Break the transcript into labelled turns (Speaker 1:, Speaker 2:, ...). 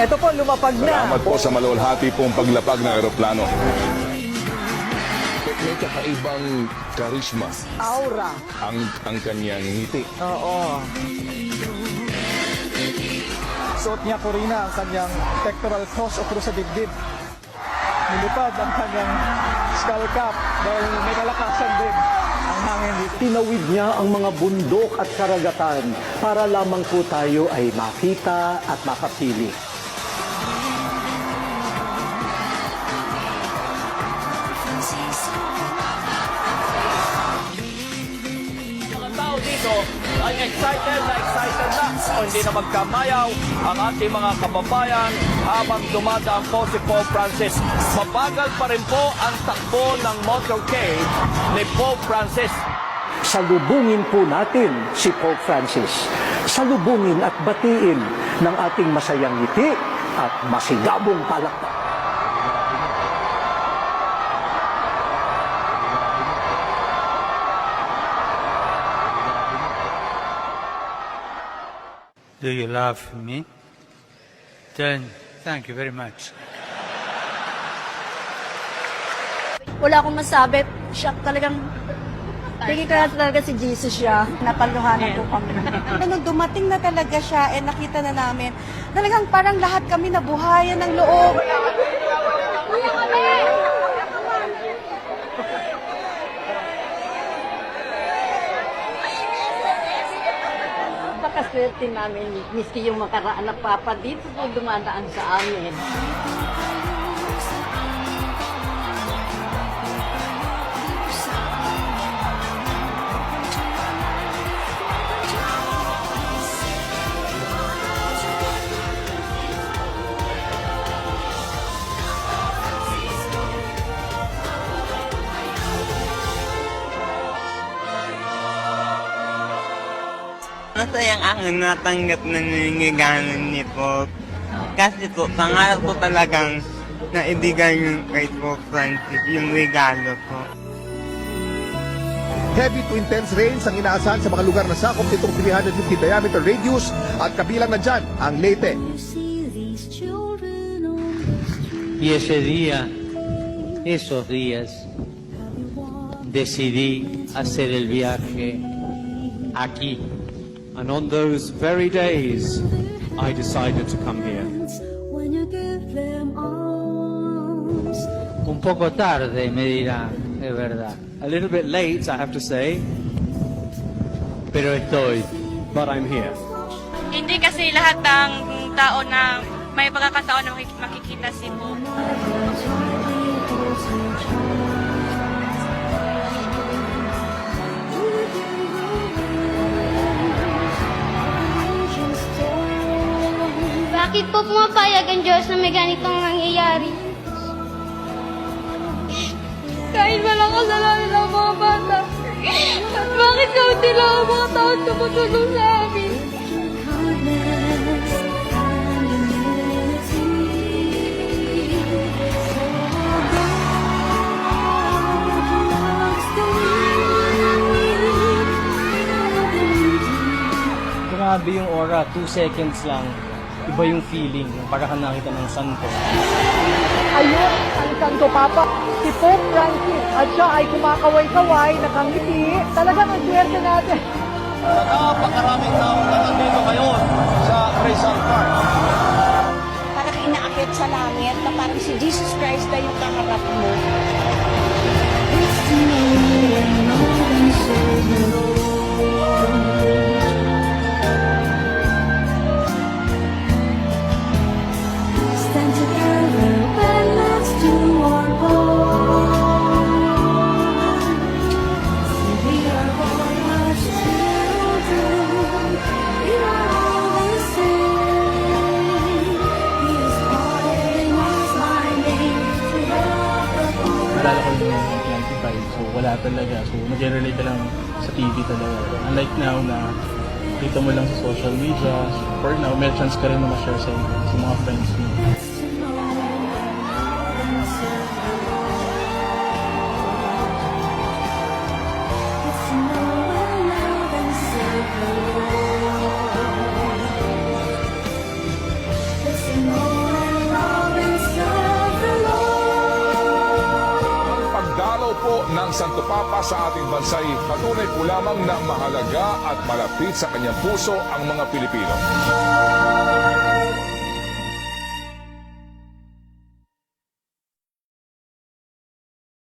Speaker 1: Ito po, lumapag na.
Speaker 2: Salamat po sa malulhati pong paglapag ng eroplano. May kakaibang karisma
Speaker 1: Aura.
Speaker 2: ang, ang kanyang ngiti.
Speaker 1: Oo. Suot niya, Corina, ang kanyang pectoral cross o cross sa dibdib. Nilipad ang kanyang skull cap dahil may kalakasan din ang hangin dito.
Speaker 3: Tinawid niya ang mga bundok at karagatan para lamang po tayo ay makita at makapili.
Speaker 4: Excited na excited na o hindi na magkamayaw ang ating mga kababayan habang dumadaang po si Pope Francis. Mabagal pa rin po ang takbo ng motorcade ni Pope Francis.
Speaker 3: Salubungin po natin si Pope Francis. Salubungin at batiin ng ating masayang ngiti at masigabong palakpak.
Speaker 5: Do you love me? Then, thank you very much.
Speaker 6: Wala akong masabi. Siya talagang Tingin ko na talaga si Jesus siya. Napaluhanan po kami.
Speaker 7: Nung dumating na talaga siya, eh nakita na namin, talagang parang lahat kami nabuhayan ng loob.
Speaker 6: Napakaswerte namin, miski yung makaraan na papa dito po dumadaan sa amin.
Speaker 8: Masayang ako natanggap na nangyayari ni Pope. Kasi po, pangarap ko talagang naibigay yung kay Pope Francis, yung regalo ko.
Speaker 9: Heavy to intense rains ang inaasahan sa mga lugar na sakop nitong 350 diameter radius at kabilang na dyan ang Leyte.
Speaker 5: Y ese día, esos días, decidí hacer el viaje aquí.
Speaker 10: And on those very days, I decided to come here.
Speaker 5: Un poco tarde, me dirá, es verdad.
Speaker 10: A little bit late, I have to say,
Speaker 5: Pero estoy.
Speaker 10: but I'm here.
Speaker 7: Hindi kasi lahat ng tao na may pagkakataon na makikita si Pope.
Speaker 6: Bakit po pumapayag ang Diyos na may ganitong nangyayari?
Speaker 7: Kahit walang kasalanan ng mga bata. At bakit kaunti lang ang mga tao tumutulong sa amin?
Speaker 1: Grabe yung aura, 2 seconds lang. Iba yung feeling, para ka nakita ng santo. Ayun, ang santo papa, si Pope Francis. At siya ay kumakaway-kaway, nakangiti. Talagang ang swerte natin.
Speaker 4: Napakaraming tao na nandito ngayon sa Rizal Park.
Speaker 7: Parang inaakit sa langit na parang si Jesus Christ na yung kaharap
Speaker 1: wala talaga. So nag-relate ka lang sa TV talaga. Unlike now na kita mo lang sa social media, for now, may chance ka rin na ma-share sa, sa mga friends mo.
Speaker 2: Santo Papa sa ating bansay patunay po lamang na mahalaga at malapit sa kanyang puso ang mga Pilipino.